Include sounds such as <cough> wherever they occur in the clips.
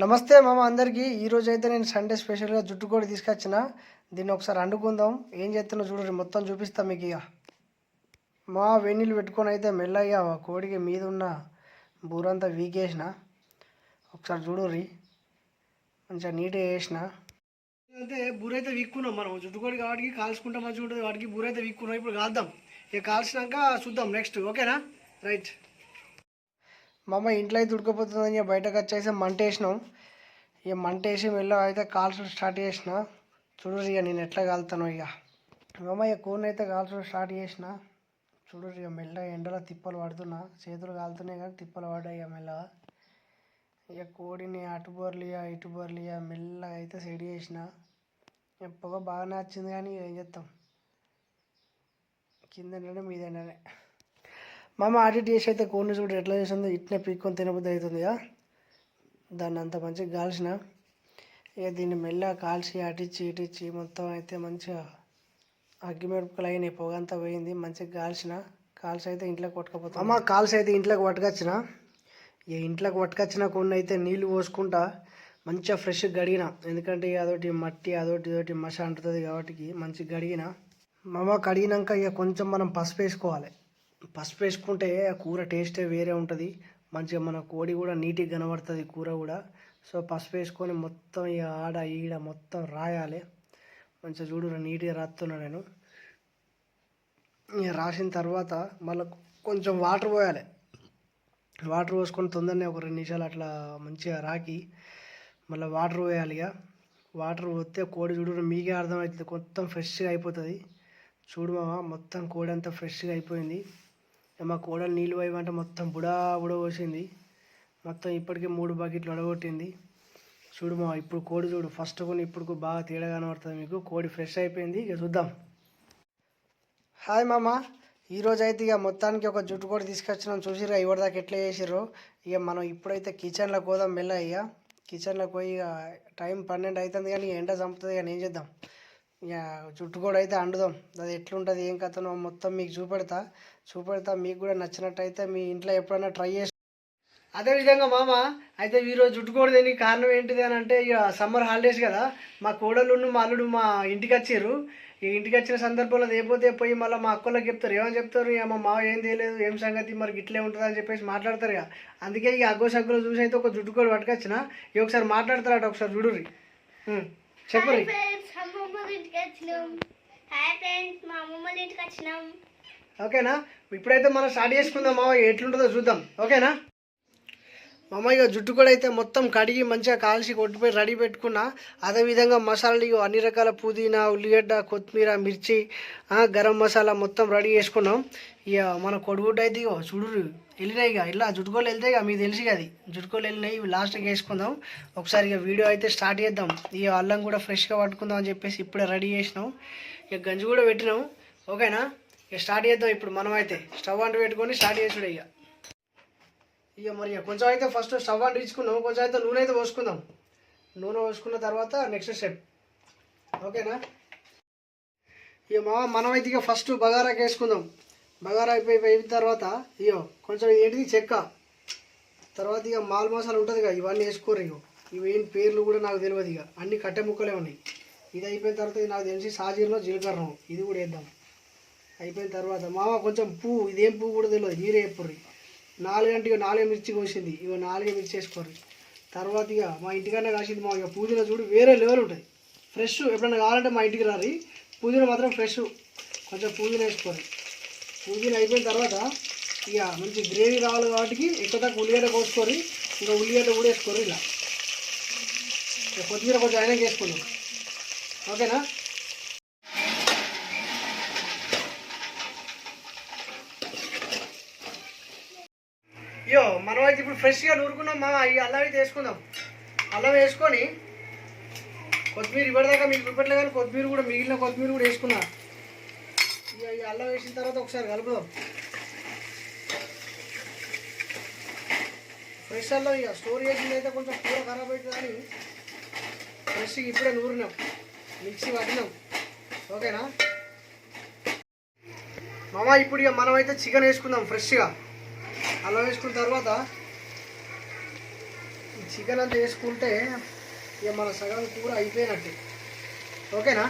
నమస్తే మామ అందరికీ. ఈరోజు అయితే నేను సండే స్పెషల్గా జుట్టు కూడా తీసుకొచ్చిన. దీన్ని ఒకసారి వండుకుందాం ఏం చేస్తున్నా చూడండి మొత్తం చూపిస్తాం మీకు ఇక. మా వెన్నీళ్ళు పెట్టుకొని అయితే మెల్లగా కోడికి మీద ఉన్న బూరంతా వీకేసిన. ఒకసారి చూడుర్రి. మంచిగా నీట్గా వేసిన అయితే బూర అయితే వీక్కున్నాం మనం. జుట్టుకోడి కాబట్టి కాల్చుకుంటే మంచిగా ఉంటుంది. వాటికి బూర అయితే వీక్కున్నాం. ఇప్పుడు కాద్దాం ఇక కాల్చినాక చూద్దాం. నెక్స్ట్ ఓకేనా? రైట్ మా అమ్మ ఇంట్లో అయితే ఉడకపోతుందని ఇక బయటకు వచ్చేసి మంట వేసినాం ఇక మంట వేసి మెల్ల అయితే కాల్చడం స్టార్ట్ చేసిన. చూడరు ఇక నేను ఎట్లా కాలుతాను ఇక. మా అమ్మ ఇక కూరని అయితే కాల్చడం స్టార్ట్ చేసిన. చూడరు ఇక మెల్లగా ఎండలో తిప్పలు పడుతున్నా. చేతులు కాలుతున్నాయి కానీ తిప్పలు పడ్డాయి ఇక మెల్లగా. ఇక కోడిని అటు బోర్లియా ఇటు బోర్లియా మెల్లగా అయితే సెట్ చేసిన. పొగ బాగానే వచ్చింది కానీ ఇక ఏం చేస్తాం? కింద మీద ఎండనే మామ ఆడిట్ చేసి అయితే కోడిని చూడు ఎట్లా చేసిందో ఇట్నే పీక్కొని తినబుద్ధి అవుతుంది ఇక దాన్ని అంత మంచిగా కాల్చిన. ఇక దీన్ని మెల్లగా కాల్చి అటిచ్చి ఇటిచ్చి మొత్తం అయితే మంచిగా అగ్గిమిరపకలు అయినాయి పొగ అంతా పోయింది మంచిగా కాల్చిన. కాల్చి అయితే ఇంట్లోకి పట్టుకపోతాం అమ్మ కాల్చి అయితే ఇంట్లోకి పట్టుకొచ్చిన. ఇక ఇంట్లోకి పట్టుకొచ్చిన కొన్ని అయితే నీళ్ళు పోసుకుంటా మంచిగా ఫ్రెష్గా గడిగిన. ఎందుకంటే అదొకటి మట్టి అదొకటి ఇదొకటి మష అంటుతుంది కాబట్టి మంచిగా గడిగిన. మామ కడిగినాక ఇక కొంచెం మనం పసుపు వేసుకోవాలి. పసుపు వేసుకుంటే ఆ కూర టేస్టే వేరే ఉంటుంది. మంచిగా మన కోడి కూడా నీట్గా కనబడుతుంది కూర కూడా. సో పసుపు వేసుకొని మొత్తం ఇక ఆడ ఈడ మొత్తం రాయాలి. మంచిగా చూడు నీట్గా రాస్తున్నా నేను. ఇక రాసిన తర్వాత మళ్ళీ కొంచెం వాటర్ పోయాలి. వాటర్ పోసుకొని తొందరనే ఒక రెండు నిమిషాలు అట్లా మంచిగా రాకి మళ్ళీ వాటర్ పోయాలి ఇక. వాటర్ పోతే కోడి చూడు మీకే అర్థమవుతుంది. మొత్తం ఫ్రెష్గా అయిపోతుంది. చూడు మామ మొత్తం కోడి అంతా ఫ్రెష్గా అయిపోయింది. మా కోడలు నీళ్ళు పోయమంటే మొత్తం బుడా బుడ పోసింది. మొత్తం ఇప్పటికే మూడు బకెట్లు అడగొట్టింది. చూడు మా ఇప్పుడు కోడి చూడు ఫస్ట్ కొని ఇప్పుడు బాగా తేడా కనబడుతుంది మీకు. కోడి ఫ్రెష్ అయిపోయింది ఇక చూద్దాం. హాయ్ మామ ఈరోజు అయితే ఇక మొత్తానికి ఒక జుట్టు కూడా తీసుకొచ్చినాం. చూసిరా ఇవ్వదాకా ఎట్లా చేసిర్రు. ఇక మనం ఇప్పుడైతే కిచెన్లోకి పోదాం మెల్ల ఇక. కిచెన్లోకి పోయి ఇక టైం పన్నెండు అవుతుంది కానీ ఎండ చంపుతుంది కానీ ఏం చేద్దాం? ఇక జుట్టు కూడా అయితే అండుదాం. అది ఎట్లుంటుంది ఏం కథనో మొత్తం మీకు చూపెడతా. చూపెడతా మీకు కూడా నచ్చినట్టయితే మీ ఇంట్లో ఎప్పుడైనా ట్రై చేసి అదే విధంగా మామ అయితే ఈరోజు జుట్టుకోడు దేనికి కారణం ఏంటిది అని అంటే ఇక సమ్మర్ హాలిడేస్ కదా మా కోడలు మా అల్లుడు మా ఇంటికి వచ్చారు ఈ ఇంటికి వచ్చిన సందర్భంలో లేకపోతే పోయి మళ్ళీ మా అక్కలకు చెప్తారు. ఏమని చెప్తారు? ఇక మా మావ ఏం తెలియదు ఏం సంగతి? మరి ఇట్లే ఉంటుంది అని చెప్పేసి మాట్లాడతారు ఇక అందుకే ఇక అగ్గో సగ్గులు చూసి అయితే ఒక జుట్టుకోడు పట్టుకొచ్చిన. ఈ ఒకసారి మాట్లాడతారట ఒకసారి చూడుర్రి. వచ్చినాం. ఓకేనా? ఇప్పుడైతే మనం స్టార్ట్ చేసుకుందాం మామ ఎట్లుంటుందో చూద్దాం. ఓకేనా? మామ ఇక జుట్టు కూడా అయితే మొత్తం కడిగి మంచిగా కాల్చి కొట్టిపోయి రెడీ పెట్టుకున్నా. అదేవిధంగా మసాలాలు ఇగో అన్ని రకాల పుదీనా ఉల్లిగడ్డ కొత్తిమీర మిర్చి గరం మసాలా మొత్తం రెడీ చేసుకున్నాం. ఇక మన కొడుగుడ్డ అయితే ఇగో చూడు వెళ్ళినాయి ఇక ఇలా జుట్టుకోలు వెళ్తే ఇక మీకు తెలిసి అది. జుట్టుకోలు వెళ్ళినాయి ఇవి లాస్ట్కి వేసుకుందాం. ఒకసారి ఇక వీడియో అయితే స్టార్ట్ చేద్దాం. ఇక అల్లం కూడా ఫ్రెష్గా పట్టుకుందాం అని చెప్పేసి ఇప్పుడే రెడీ చేసినాం. ఇక గంజి కూడా పెట్టినాం. ఓకేనా? ఇక స్టార్ట్ చేద్దాం ఇప్పుడు మనం అయితే స్టవ్ అంటూ పెట్టుకొని స్టార్ట్ చేసుడు ఇక ఇక మరి కొంచెం అయితే ఫస్ట్ స్టవ్ అంటు ఇచ్చుకున్నాం కొంచెం అయితే నూనె అయితే పోసుకుందాం. నూనె పోసుకున్న తర్వాత నెక్స్ట్ స్టెప్ ఓకేనా? ఇక మా మనం అయితే ఇక ఫస్ట్ బగారాకి వేసుకుందాం. బగారా అయిపోయి అయిపోయిన తర్వాత ఇగో కొంచెం ఏంటిది? చెక్క. తర్వాత ఇక మాల్ మసాలా ఉంటుంది ఇక ఇవన్నీ వేసుకోరు ఇగో. ఇవి ఏం పేర్లు కూడా నాకు తెలియదు ఇక. అన్ని కట్టె ముక్కలే ఉన్నాయి. ఇది అయిపోయిన తర్వాత ఇది నాకు తెలిసి సాజీర్లో జీలకర్ర ఇది కూడా వేద్దాం. అయిపోయిన తర్వాత మామ కొంచెం పువ్వు ఇదేం పువ్వు కూడా తెలియదు మీరే చెప్పుర్రి. నాలుగు ఇక నాలుగే మిర్చి కోసింది. ఇక నాలుగే మిర్చి వేసుకోరు తర్వాత ఇక మా ఇంటికన్నా కాసింది మా ఇక పుదీనా చూడు వేరే లెవెల్ ఉంటుంది ఫ్రెష్ ఎప్పుడైనా కావాలంటే మా ఇంటికి రారి పూజలు మాత్రం ఫ్రెష్ కొంచెం పూజలు వేసుకోరు పూజలు అయిపోయిన తర్వాత ఇక మంచి గ్రేవీ కావాలి కాబట్టి ఎక్కువ తక్కువ ఉల్లిగడ్డ కోసుకొని ఇంకా ఉల్లిగడ్డ కూడా వేసుకోరు ఇలా. ఇక కొంచెం అయినా వేసుకున్నాం ఓకేనా అయ్యో మనం అయితే ఇప్పుడు ఫ్రెష్గా నూరుకున్నాం మా ఈ అల్లం అయితే వేసుకుందాం అల్లం వేసుకొని కొత్తిమీర ఇవ్వడదాకా మీకు చూపెట్టలే కానీ కొత్తిమీర కూడా మిగిలిన కొత్తిమీర కూడా వేసుకున్నా. ఇక ఈ అల్లం వేసిన తర్వాత ఒకసారి కలుపుదాం. ఫ్రెష్ అల్లం ఇక స్టోర్ చేసింది అయితే కొంచెం కూర ఖరాబ్ అవుతుంది కానీ ఫ్రెష్గా ఇప్పుడే నూరినాం. మిక్సీ పట్టినాం. ఓకేనా? మామ ఇప్పుడు ఇక మనం అయితే చికెన్ వేసుకుందాం ఫ్రెష్గా. అల్లం వేసుకున్న తర్వాత చికెన్ అంతా వేసుకుంటే ఇక మన సగం కూర అయిపోయినట్టే. ఓకేనా?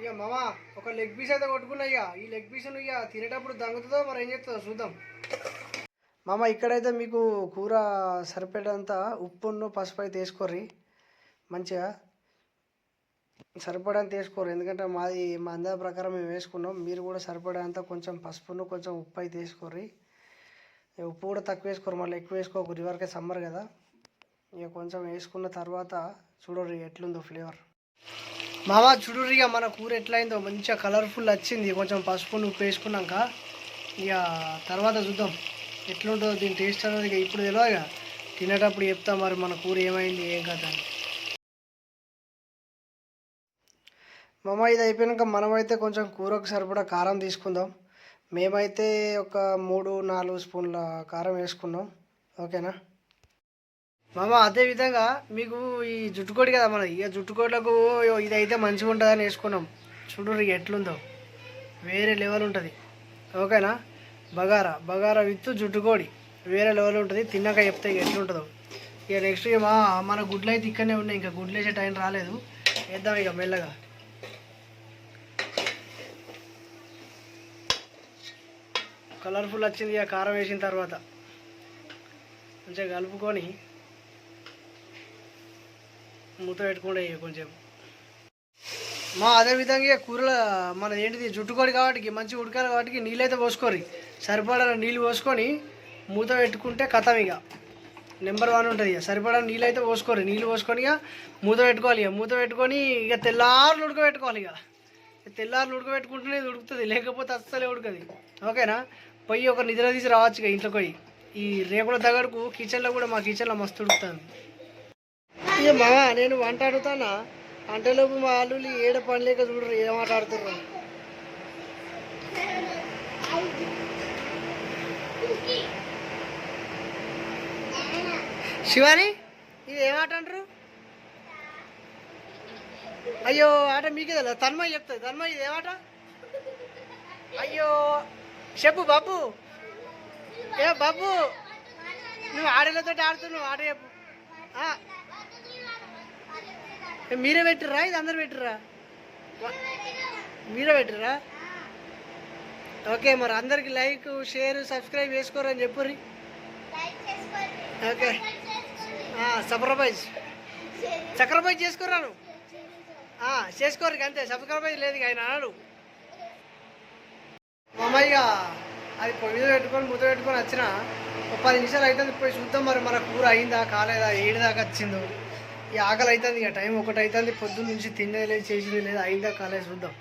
ఇక మామ ఒక లెగ్ పీస్ అయితే కొట్టుకున్నా ఇక. ఈ లెగ్ పీస్ ఇక తినేటప్పుడు దంగుతుందో మరి ఏం చేస్తుందో చూద్దాం. మామ ఇక్కడైతే మీకు కూర సరిపడేంత ఉప్పును పసుపు అయితే వేసుకోర్రి. మంచిగా సరిపడేంత వేసుకోరు ఎందుకంటే మాది మా అందాజ ప్రకారం మేము వేసుకున్నాం. మీరు కూడా సరిపడేంత కొంచెం పసుపును కొంచెం ఉప్పు అయితే వేసుకోర్రి. ఇక ఉప్పు కూడా తక్కువ వేసుకోరు మళ్ళీ ఎక్కువ వేసుకోకూరు ఇవరకే సమ్మర్ కదా. ఇక కొంచెం వేసుకున్న తర్వాత చూడరు ఎట్లుందో ఫ్లేవర్. మామ చూడుర్రి ఇక మన కూర ఎట్లయిందో. మంచిగా కలర్ఫుల్ వచ్చింది. కొంచెం పసుపు ఉప్పు వేసుకున్నాక ఇక తర్వాత చూద్దాం. ఎట్లుంటుందో దీని టేస్ట్ అనేది ఇప్పుడు తెలియదు ఇక తినేటప్పుడు చెప్తాం మరి మన కూర ఏమైంది ఏం కథ అని. మామ ఇది అయిపోయాక మనమైతే కొంచెం కూరకు సరిపడా కారం తీసుకుందాం. మేమైతే ఒక మూడు నాలుగు స్పూన్ల కారం వేసుకున్నాం. ఓకేనా? మామ అదేవిధంగా మీకు ఈ జుట్టుకోడి కదా మన ఇక జుట్టుకోట్లకు ఇది అయితే మంచిగా ఉంటుందని వేసుకున్నాం. చూడు ఎట్లుందో. వేరే లెవెల్ ఉంటుంది. ఓకేనా? బగారా. బగారా విత్ జుట్టుకోడి వేరే లెవెల్ ఉంటుంది. తిన్నాక చెప్తే ఇక ఎట్లుంటుందో. ఇక నెక్స్ట్ ఇక మా మన గుడ్లు అయితే ఇక్కడనే ఉన్నాయి. ఇంకా గుడ్లు వేసే టైం రాలేదు. వేద్దాం ఇక మెల్లగా. కలర్ఫుల్ వచ్చింది ఇక కారం వేసిన తర్వాత. మంచిగా కలుపుకొని మూత పెట్టుకుంటే కొంచెం. మా అదే విధంగా కూరల మన ఏంటిది జుట్టుకోడి కాబట్టి మంచి ఉడకాలి కాబట్టి నీళ్ళైతే పోసుకోరు సరిపడా నీళ్ళు పోసుకొని మూత పెట్టుకుంటే కథం ఇక. నెంబర్ వన్ ఉంటుంది ఇక. సరిపడా నీళ్ళు అయితే పోసుకోరు. నీళ్ళు పోసుకొని ఇక మూత పెట్టుకోవాలి ఇక. మూత పెట్టుకొని ఇక తెల్లారులు ఉడకబెట్టుకోవాలి ఇక. తెల్లారులు ఉడకబెట్టుకుంటేనే ఉడుకుతుంది. లేకపోతే అస్సలే ఉడకది. ఓకేనా? పోయి ఒక నిద్ర తీసి రావచ్చు ఇక ఇంట్లో పోయి. ఈ రేకుల దగ్గరకు కిచెన్లో కూడా మా కిచెన్లో మస్తు ఉడుకుతుంది. ఇక మామ నేను వంట అడుగుతానా? అంటలోపు మా వాళ్ళు ఏడ పని లేక చూడరు ఏం మాట్లాడుతున్నారు శివాని ఇది ఏమాట అంటారు? అయ్యో ఆట మీకే తెలియదు తన్మయ్య చెప్తుంది. తన్మయ్య ఇది ఏమాట అయ్యో చెప్పు బాబు. ఏ బాబు నువ్వు ఆడలతో ఆడుతున్నావు ఆడ చెప్పు. ఏ, మీరే పెట్టిర్రా? ఇది అందరు పెట్టిర్రా? మీరే పెట్టిర్రా? ఓకే మరి అందరికి లైక్ షేర్ సబ్స్క్రైబ్ చేసుకోరు అని చెప్పుర్రి ఓకే. సబ్రబైజ్ సక్రబైజ్ చేసుకోరాను చేసుకోరు ఇక అంతే సబ్స్క్రైబ్ లేదు ఇక ఆయన అన్నాడు మామయ్య అది పొయ్యి పెట్టుకొని ముద్ద పెట్టుకొని వచ్చిన ఒక పది నిమిషాలు అవుతుంది పోయి చూద్దాం మరి మన కూర అయిందా కాలేదా ఏడు దాకా వచ్చిందో. ఈ ఆకలి అవుతుంది ఇక టైం ఒకటి అవుతుంది పొద్దున్న నుంచి తినేది లేదు చేసింది లేదు అయిందా కాలేదు చూద్దాం.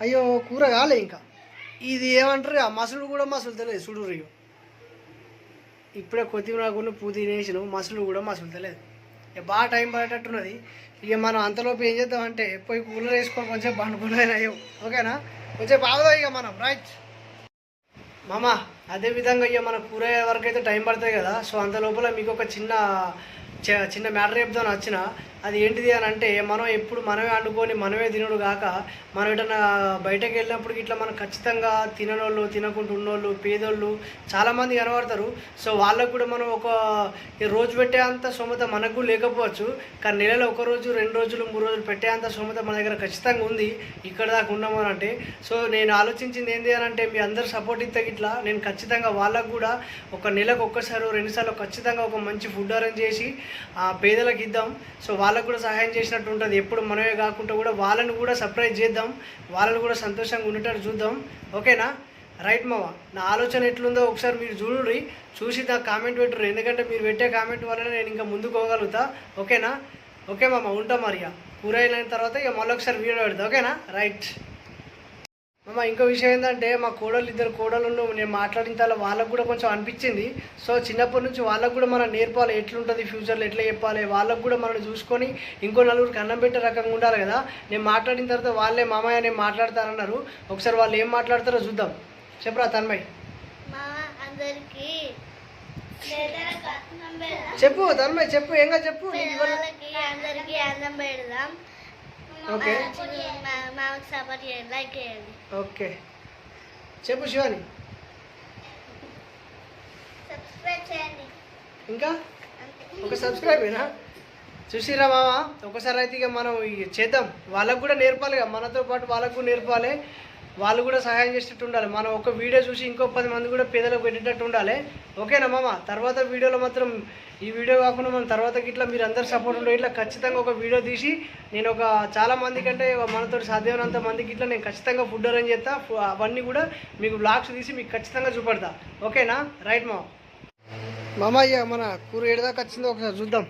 అయ్యో కూర కాలే ఇంకా. ఇది ఏమంటారు ఆ మసులు కూడా మసులు తెలియదు చూడు ఇక. ఇప్పుడే కొత్తిమీర కూడా పుదీనా వేసిన మసులు కూడా మసులు తెలియదు ఇక బాగా టైం పడేటట్టున్నది. ఇక మనం అంతలోపు ఏం చేద్దాం అంటే పోయి కూలర్ వేసుకో కొంచెం పండుకున్నాయి అయ్యో ఓకేనా? కొంచెం బాగుదా ఇక మనం రైట్. మామ అదే విధంగా ఇక మన కూర అయ్యే వరకు అయితే టైం పడుతుంది కదా సో అంత లోపల మీకు ఒక చిన్న చిన్న మ్యాటర్ చెప్దాను వచ్చిన. అది ఏంటిది అని అంటే మనం ఎప్పుడు మనమే వండుకొని మనమే తినడు కాక మనం ఎటన్నా బయటకు వెళ్ళినప్పుడు ఇట్లా మనం ఖచ్చితంగా తిననోళ్ళు తినకుండా ఉన్నోళ్ళు పేదోళ్ళు చాలామంది కనబడతారు. సో వాళ్ళకు కూడా మనం ఒక రోజు పెట్టే అంత సొమత మనకు లేకపోవచ్చు. కానీ నెలలో ఒక రోజు రెండు రోజులు మూడు రోజులు పెట్టే అంత సొమత మన దగ్గర ఖచ్చితంగా ఉంది. ఇక్కడ దాకా ఉన్నాము అని అంటే. సో నేను ఆలోచించింది ఏంటి అని అంటే మీ అందరు సపోర్ట్ ఇస్తే ఇట్లా నేను ఖచ్చితంగా వాళ్ళకు కూడా ఒక నెలకు ఒక్కసారి రెండుసార్లు ఖచ్చితంగా ఒక మంచి ఫుడ్ అరేంజ్ చేసి పేదలకు ఇద్దాం సో వాళ్ళకు కూడా సహాయం చేసినట్టు ఉంటుంది. ఎప్పుడు మనమే కాకుండా కూడా వాళ్ళని కూడా సర్ప్రైజ్ చేద్దాం. వాళ్ళని కూడా సంతోషంగా ఉండేటట్టు చూద్దాం. ఓకేనా? రైట్ మావా? నా ఆలోచన ఎట్లుందో ఒకసారి మీరు చూడండి. చూసి నాకు కామెంట్ పెట్టరు ఎందుకంటే మీరు పెట్టే కామెంట్ వల్ల నేను ఇంకా ముందుకు పోగలుగుతా. ఓకేనా? ఓకే మామ ఉంటా మరి ఇక. కూర అయిన తర్వాత ఇక మళ్ళీ ఒకసారి వీడియో పెడతా. ఓకేనా? రైట్ మామ ఇంకో విషయం ఏంటంటే మా కోడలు ఇద్దరు కోడలు నేను మాట్లాడిన తర్వాత వాళ్ళకు కూడా కొంచెం అనిపించింది. సో చిన్నప్పటి నుంచి వాళ్ళకు కూడా మనం నేర్పాలి ఎట్లుంటుంది ఫ్యూచర్లో ఎట్లా చెప్పాలి వాళ్ళకు కూడా మనం చూసుకొని ఇంకో నలుగురికి అన్నం పెట్టే రకంగా ఉండాలి కదా. నేను మాట్లాడిన తర్వాత వాళ్ళే మామయ్య నేను మాట్లాడతానన్నారు. ఒకసారి వాళ్ళు ఏం మాట్లాడతారో చూద్దాం. చెప్పరా తన్మయ్? మా చెప్పు తన్మయ్ చెప్పు ఏంగా చెప్పు. అందరికి అన్నం పెడదాం. ఓకే. మా- మాకు సపోర్ట్ చేయండి లైక్ చేయండి ఓకే. చెప్పు శివాని. సబ్స్క్రైబ్ చేయండి ఇంకా? ఒక సబ్స్క్రైబ్ ఏనా చూసిరా మామ? ఒకసారి అయితే ఇక మనం చేద్దాం. వాళ్ళకు కూడా నేర్పాలి కదా మనతో పాటు వాళ్ళకు కూడా నేర్పాలి. వాళ్ళు కూడా సహాయం చేసేటట్టు ఉండాలి. మనం ఒక వీడియో చూసి ఇంకో పది మంది కూడా పేదలకు పెట్టేటట్టు ఉండాలి. ఓకేనా మామ? తర్వాత వీడియోలో మాత్రం ఈ వీడియో కాకుండా మనం తర్వాత ఇట్లా మీరు అందరు సపోర్ట్ ఉండే ఇట్లా ఖచ్చితంగా ఒక వీడియో తీసి నేను ఒక చాలా మంది కంటే మనతో సాధ్యమైనంత మందికి ఇట్లా నేను ఖచ్చితంగా ఫుడ్ అరేంజ్ చేస్తా. అవన్నీ కూడా మీకు బ్లాగ్స్ తీసి మీకు ఖచ్చితంగా చూపెడతా. ఓకేనా? రైట్ మామ? మామ ఇక మన కూర ఏడదాకా వచ్చిందో ఒకసారి చూద్దాం.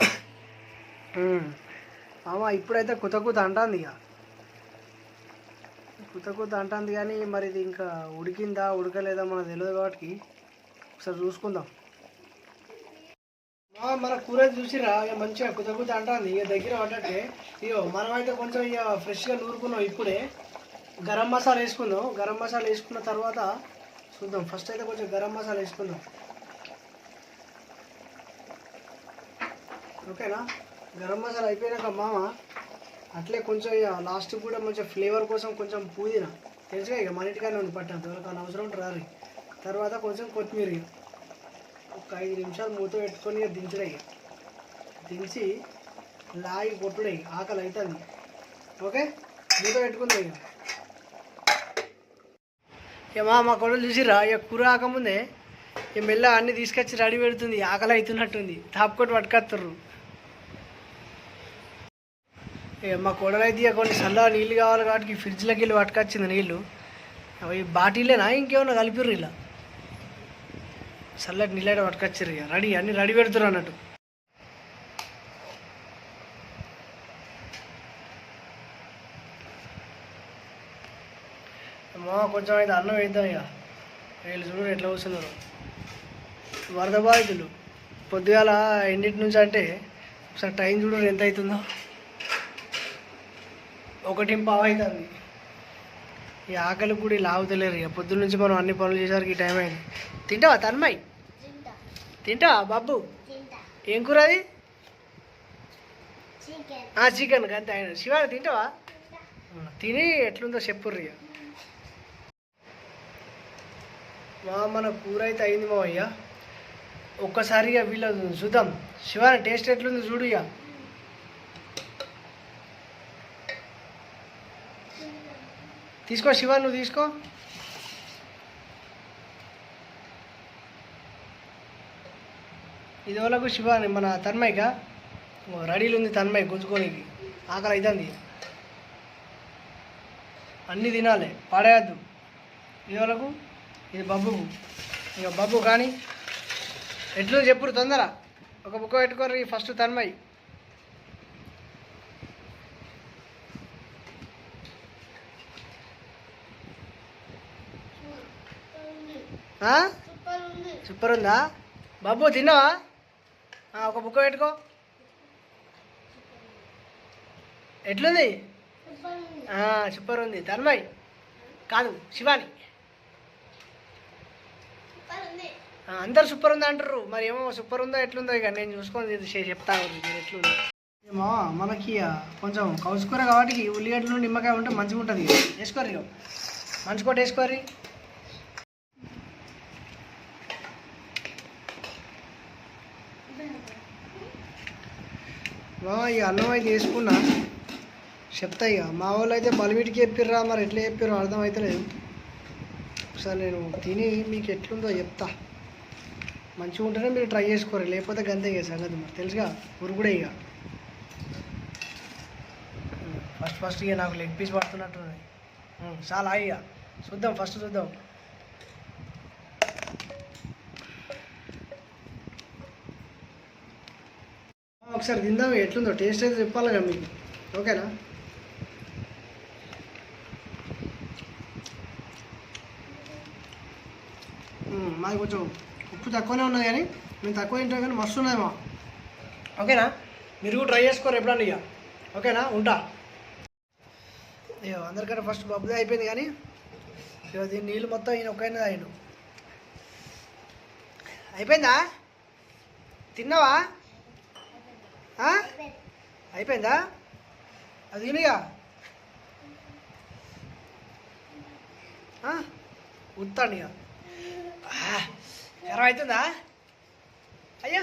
<coughs> మామ ఇప్పుడైతే కుత కుత అంటుంది ఇక కుత్త కొత్త అంటుంది కానీ మరి ఇది ఇంకా ఉడికిందా ఉడకలేదా మనకు తెలియదు కాబట్టి ఒకసారి చూసుకుందాం. మన కూర చూసిరా ఇక మంచిగా కుత కుత అంటుంది ఇక దగ్గర పడ్డట్టే ఇగో మనమైతే కొంచెం ఇక ఫ్రెష్గా నూరుకున్నాం ఇప్పుడే. గరం మసాలా వేసుకుందాం. గరం మసాలా వేసుకున్న తర్వాత చూద్దాం. ఫస్ట్ అయితే కొంచెం గరం మసాలా వేసుకుందాం. ఓకేనా? గరం మసాలా అయిపోయినాక మామ అట్లే కొంచెం ఇక లాస్ట్ కూడా మంచిగా ఫ్లేవర్ కోసం కొంచెం పుదీనా. తెలుసుగా ఇక మన ఇంటికానే ఉంది పట్టాను ఎవరికైనా అవసరం రారు తర్వాత కొంచెం కొత్తిమీర ఒక ఐదు నిమిషాలు మూత పెట్టుకొని ఇక ఇక దించి లాగి కొట్టుడే ఆకలి అవుతుంది ఓకే? మూత పెట్టుకుంది ఇక ఇక మా మా కొడుకు చూసిరా ఇక కూర ఆకముందే ఇక మెల్ల అన్ని తీసుకొచ్చి రెడీ పెడుతుంది ఆకలి అవుతున్నట్టుంది తాపుకొని పట్టుకొస్తారు మా కోడలైతే ఇక కొన్ని సల్లా నీళ్ళు కావాలి కాబట్టి ఫ్రిడ్జ్లోకి వెళ్ళి పట్టుకొచ్చింది నీళ్ళు. అవి బాటిలేనా ఇంకేమన్నా కలిపిర్రు ఇలా? చల్లటి నీళ్ళు అయితే పట్టుకొచ్చారు ఇక. రెడీ అన్ని రెడీ పెడుతున్నారు అన్నట్టు. మా కొంచెం అయితే అన్నం వేద్దాం ఇక. వీళ్ళు చూడు ఎట్లా కూర్చున్నారు. వరద బాధితులు. పొద్దుగాల ఎన్నింటి నుంచి అంటే ఒకసారి టైం చూడు ఎంత అవుతుందో. ఒకటి పావు అవుతుంది ఈ ఆకలి కూడా ఇలా ఆగుతలేరు ఇక. పొద్దున్న నుంచి మనం అన్ని పనులు చేసేసరికి ఈ టైం అయింది. తింటావా తన్మయ్? తింటా. తింటావా బాబు? ఏం కూర అది? చికెన్. అంతే. ఆయన శివ తింటావా? తిని ఎట్లుందో చెప్పుర్రు మా మన కూర అయితే అయింది మా అయ్య ఒక్కసారి ఇక వీళ్ళ చూద్దాం. శివ టేస్ట్ ఎట్లుంది చూడు ఇక. తీసుకో శివ నువ్వు తీసుకో ఇది వాళ్ళకు శివ మన తన్మయ్యగా రెడీలు ఉంది తన్మయ్య గుంజుకోనికి ఆకలి అవుతుంది అన్నీ తినాలి పడేయద్దు. ఇది వాళ్ళకు ఇది బబ్బుకు. ఇక బబ్బు కానీ ఎట్లు చెప్పురు తొందర. ఒక బుక్క పెట్టుకోరు ఫస్ట్ తన్మయ్య ఆ? సూపర్ ఉంది సూపర్ ఉందా? బాబు తిన్నావా? ఆ, ఒక బుక్క పెట్టుకో. ఎట్లుంది? సూపర్ ఉంది. ఆ, సూపర్ ఉంది. తన్మయ్ కాదు శివాని. సూపర్ ఉంది. ఆ, అందరు సూపర్ ఉంది అంటారు మరి ఏమో సూపర్ ఉందో ఎట్లుందో ఇక నేను చూసుకొని చెప్తాను మీరు ఎట్లుందో. ఏమో మనకి ఆ, కొంచెం కౌసుకూర కాబట్టి ఉల్లిగడ్డలు నిమ్మకాయ ఉంటే మంచిగా ఉంటుంది వేసుకోరు ఇక మంచి కొట్టి వేసుకోరి ఇక ఈ అన్నం అయితే వేసుకున్నా. చెప్తా ఇక. మా వాళ్ళు అయితే బలిమిటికి చెప్పిర్రా మరి ఎట్లా చెప్పారో అర్థమవుతలేదు ఒకసారి నేను తిని మీకు ఎట్లుందో చెప్తా. మంచిగా ఉంటేనే మీరు ట్రై చేసుకోరు లేకపోతే గంతే ఇక సంగతి మరి. తెలుసుగా? ఉరుగుడే ఇక. ఫస్ట్ ఫస్ట్ ఇక నాకు లెగ్ పీస్ పడుతున్నట్టున్నది చాలా ఇక. చూద్దాం ఫస్ట్ చూద్దాం. ఒకసారి తిందాం ఎట్లుందో? టేస్ట్ అయితే చెప్పాలిగా మీకు. ఓకేనా? మాకు మాది కొంచెం ఉప్పు తక్కువనే ఉన్నది కానీ మేము తక్కువ తింటాం కానీ మస్తు ఉన్నది మా ఓకేనా? మీరు కూడా ట్రై చేసుకోరు ఎప్పుడన్నా ఇక. ఓకేనా? ఉంటా. ఇక అందరికంటే ఫస్ట్ బబ్బుదే అయిపోయింది కానీ ఇక దీని నీళ్ళు మొత్తం ఈయన ఒక్కైనది తాగిండు. అయిపోయిందా? తిన్నావా? అయిపోయిందా? అది తినిగా ఉత్తాను ఇక. జ్వరం అవుతుందా? అయ్యా.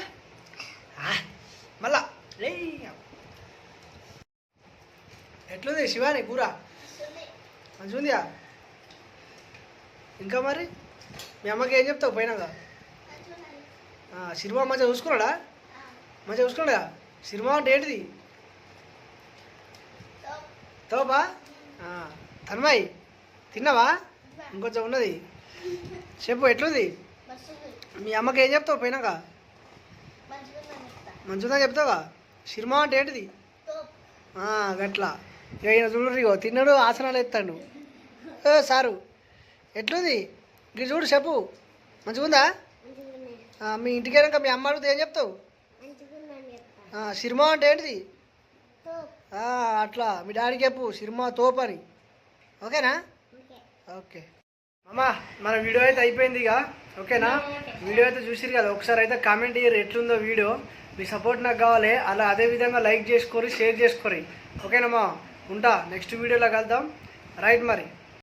మళ్ళా. లే ఎట్లుంది శివాని కూర? మంచిగా ఉందిగా ఇంకా మరి? మీ అమ్మకి ఏం చెప్తావు? పోయినాక? సినిమా మంచిగా చూసుకున్నాడా? మంచిగా చూసుకున్నాడా? సినిమా అంటే ఏంటిది? తోపా తన్మయ్ తిన్నావా? ఇంకొంచెం ఉన్నది. చెప్పు ఎట్లుంది? మీ అమ్మకి ఏం చెప్తావు పోయినాక? మంచిగా చెప్తావా? సినిమా అంటే ఏంటిది? గట్లా. ఇక ఈయన చూడు ఇగో తిన్నాడు ఆసనాలు ఎత్తాడు. ఏ సారు ఎట్లుంది? ఇది చూడు చెప్పు. మంచిగా ఉందా మీ ఇంటికి వెళ్ళాక మీ అమ్మ అడిగితే ఏం చెప్తావు? సిరిమా సినిమా అంటే ఏంటిది? అట్లా. మీ డాడీకి చెప్పు సినిమా తోపని ఓకేనా? ఓకే. అమ్మా మన వీడియో అయితే అయిపోయింది ఇక. ఓకేనా? వీడియో అయితే చూసిరు కదా ఒకసారి అయితే కామెంట్ ఇయ్యారు ఎట్లుందో వీడియో. మీ సపోర్ట్ నాకు కావాలి. అలా అదే విధంగా లైక్ చేసుకోరి షేర్ చేసుకోరి ఓకేనమ్మా ఉంటా. నెక్స్ట్ వీడియోలో కలుద్దాం. రైట్ మరి.